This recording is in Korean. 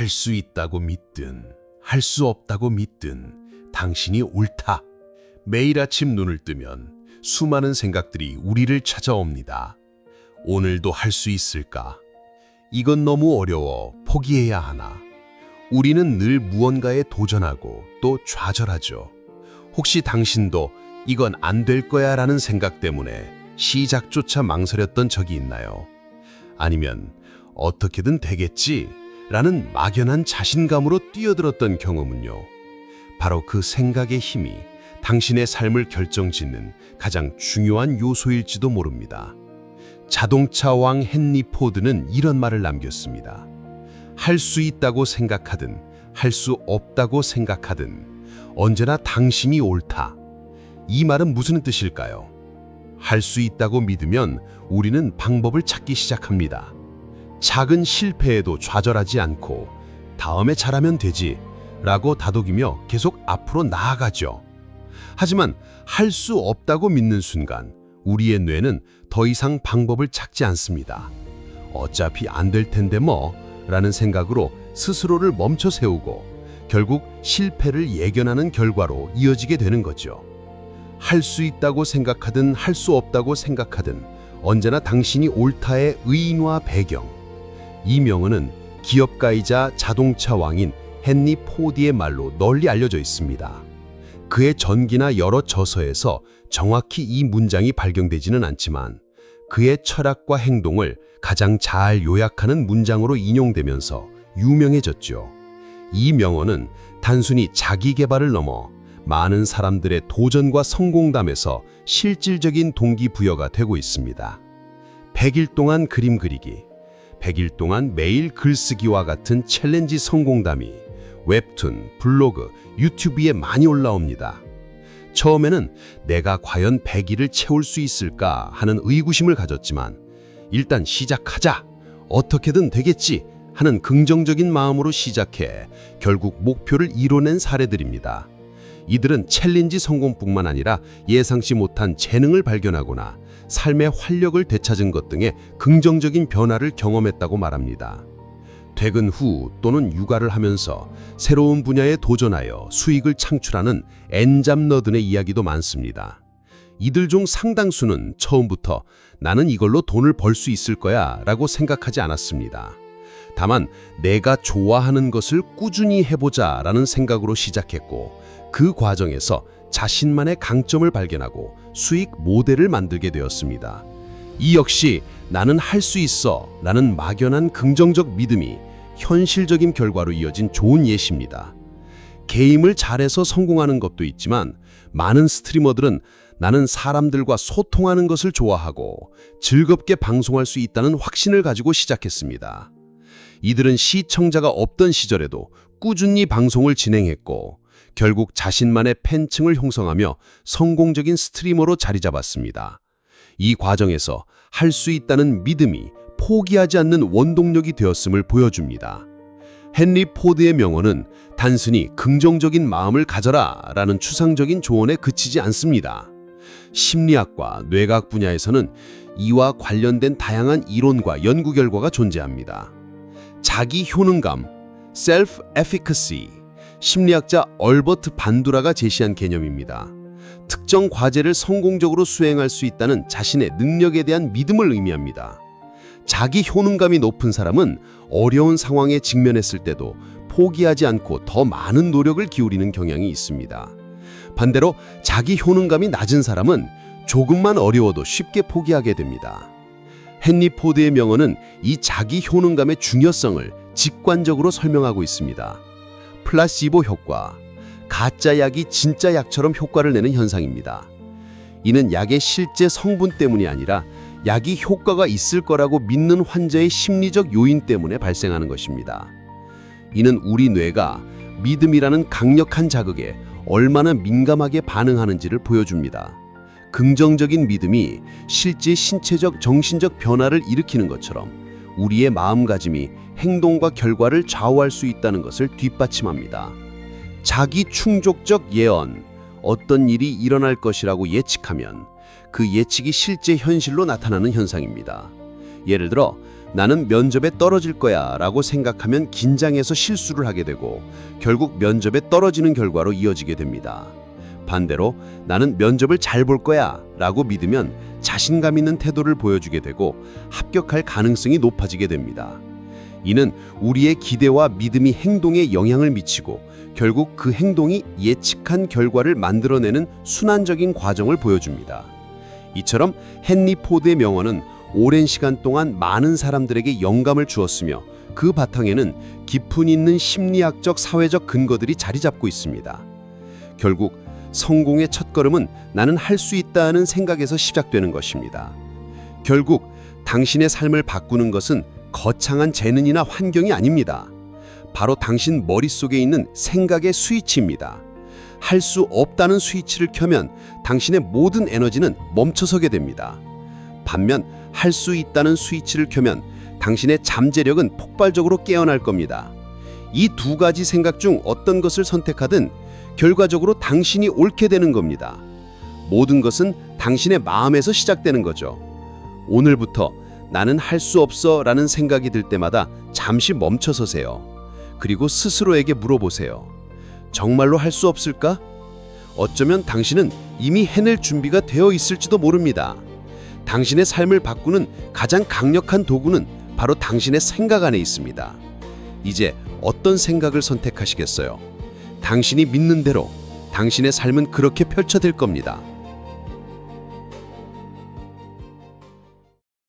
할 수 있다고 믿든 할 수 없다고 믿든 당신이 옳다. 매일 아침 눈을 뜨면 수많은 생각들이 우리를 찾아옵니다. 오늘도 할 수 있을까? 이건 너무 어려워 포기해야 하나? 우리는 늘 무언가에 도전하고 또 좌절하죠. 혹시 당신도 이건 안 될 거야 라는 생각 때문에 시작조차 망설였던 적이 있나요? 아니면 어떻게든 되겠지 라는 막연한 자신감으로 뛰어들었던 경험은요. 바로 그 생각의 힘이 당신의 삶을 결정짓는 가장 중요한 요소일지도 모릅니다. 자동차 왕 헨리 포드는 이런 말을 남겼습니다. 할 수 있다고 생각하든 할 수 없다고 생각하든 언제나 당신이 옳다. 이 말은 무슨 뜻일까요? 할 수 있다고 믿으면 우리는 방법을 찾기 시작합니다. 작은 실패에도 좌절하지 않고 다음에 잘하면 되지 라고 다독이며 계속 앞으로 나아가죠. 하지만 할 수 없다고 믿는 순간 우리의 뇌는 더 이상 방법을 찾지 않습니다. 어차피 안 될 텐데 뭐 라는 생각으로 스스로를 멈춰 세우고 결국 실패를 예견하는 결과로 이어지게 되는 거죠. 할 수 있다고 생각하든 할 수 없다고 생각하든 언제나 당신이 옳다의 의인화 배경. 이 명언은 기업가이자 자동차 왕인 헨리 포디의 말로 널리 알려져 있습니다. 그의 전기나 여러 저서에서 정확히 이 문장이 발견되지는 않지만 그의 철학과 행동을 가장 잘 요약하는 문장으로 인용되면서 유명해졌죠. 이 명언은 단순히 자기 개발을 넘어 많은 사람들의 도전과 성공담에서 실질적인 동기부여가 되고 있습니다. 100일 동안 그림 그리기, 100일 동안 매일 글쓰기와 같은 챌린지 성공담이 웹툰, 블로그, 유튜브에 많이 올라옵니다. 처음에는 내가 과연 100일을 채울 수 있을까 하는 의구심을 가졌지만 일단 시작하자. 어떻게든 되겠지 하는 긍정적인 마음으로 시작해 결국 목표를 이뤄낸 사례들입니다. 이들은 챌린지 성공뿐만 아니라 예상치 못한 재능을 발견하거나 삶의 활력을 되찾은 것 등의 긍정적인 변화를 경험했다고 말합니다. 퇴근 후 또는 육아를 하면서 새로운 분야에 도전하여 수익을 창출하는 엔잡러든의 이야기도 많습니다. 이들 중 상당수는 처음부터 나는 이걸로 돈을 벌 수 있을 거야 라고 생각하지 않았습니다. 다만 내가 좋아하는 것을 꾸준히 해보자 라는 생각으로 시작했고 그 과정에서 자신만의 강점을 발견하고 수익 모델을 만들게 되었습니다. 이 역시 나는 할 수 있어 라는 막연한 긍정적 믿음이 현실적인 결과로 이어진 좋은 예시입니다. 게임을 잘해서 성공하는 것도 있지만 많은 스트리머들은 나는 사람들과 소통하는 것을 좋아하고 즐겁게 방송할 수 있다는 확신을 가지고 시작했습니다. 이들은 시청자가 없던 시절에도 꾸준히 방송을 진행했고 결국 자신만의 팬층을 형성하며 성공적인 스트리머로 자리 잡았습니다. 이 과정에서 할 수 있다는 믿음이 포기하지 않는 원동력이 되었음을 보여줍니다. 헨리 포드의 명언은 단순히 긍정적인 마음을 가져라 라는 추상적인 조언에 그치지 않습니다. 심리학과 뇌과학 분야에서는 이와 관련된 다양한 이론과 연구 결과가 존재합니다. 자기 효능감, self-efficacy, 심리학자 얼버트 반두라가 제시한 개념입니다. 특정 과제를 성공적으로 수행할 수 있다는 자신의 능력에 대한 믿음을 의미합니다. 자기 효능감이 높은 사람은 어려운 상황에 직면했을 때도 포기하지 않고 더 많은 노력을 기울이는 경향이 있습니다. 반대로 자기 효능감이 낮은 사람은 조금만 어려워도 쉽게 포기하게 됩니다. 헨리 포드의 명언은 이 자기 효능감의 중요성을 직관적으로 설명하고 있습니다. 플라시보 효과, 가짜 약이 진짜 약처럼 효과를 내는 현상입니다. 이는 약의 실제 성분 때문이 아니라 약이 효과가 있을 거라고 믿는 환자의 심리적 요인 때문에 발생하는 것입니다. 이는 우리 뇌가 믿음이라는 강력한 자극에 얼마나 민감하게 반응하는지를 보여줍니다. 긍정적인 믿음이 실제 신체적 정신적 변화를 일으키는 것처럼 우리의 마음가짐이 행동과 결과를 좌우할 수 있다는 것을 뒷받침합니다. 자기 충족적 예언, 어떤 일이 일어날 것이라고 예측하면 그 예측이 실제 현실로 나타나는 현상입니다. 예를 들어 나는 면접에 떨어질 거야 라고 생각하면 긴장해서 실수를 하게 되고 결국 면접에 떨어지는 결과로 이어지게 됩니다. 반대로 나는 면접을 잘 볼 거야 라고 믿으면 자신감 있는 태도를 보여주게 되고 합격할 가능성이 높아지게 됩니다. 이는 우리의 기대와 믿음이 행동에 영향을 미치고 결국 그 행동이 예측한 결과를 만들어내는 순환적인 과정을 보여줍니다. 이처럼 헨리 포드의 명언은 오랜 시간 동안 많은 사람들에게 영감을 주었으며 그 바탕에는 깊은 있는 심리학적 사회적 근거들이 자리 잡고 있습니다. 결국 성공의 첫걸음은 나는 할 수 있다는 생각에서 시작되는 것입니다. 결국 당신의 삶을 바꾸는 것은 거창한 재능이나 환경이 아닙니다. 바로 당신 머릿속에 있는 생각의 스위치입니다. 할 수 없다는 스위치를 켜면 당신의 모든 에너지는 멈춰서게 됩니다. 반면 할 수 있다는 스위치를 켜면 당신의 잠재력은 폭발적으로 깨어날 겁니다. 이 두 가지 생각 중 어떤 것을 선택하든 결과적으로 당신이 옳게 되는 겁니다. 모든 것은 당신의 마음에서 시작되는 거죠. 오늘부터 나는 할 수 없어 라는 생각이 들 때마다 잠시 멈춰 서세요. 그리고 스스로에게 물어보세요. 정말로 할 수 없을까? 어쩌면 당신은 이미 해낼 준비가 되어 있을지도 모릅니다. 당신의 삶을 바꾸는 가장 강력한 도구는 바로 당신의 생각 안에 있습니다. 이제 어떤 생각을 선택하시겠어요? 당신이 믿는 대로 당신의 삶은 그렇게 펼쳐질 겁니다.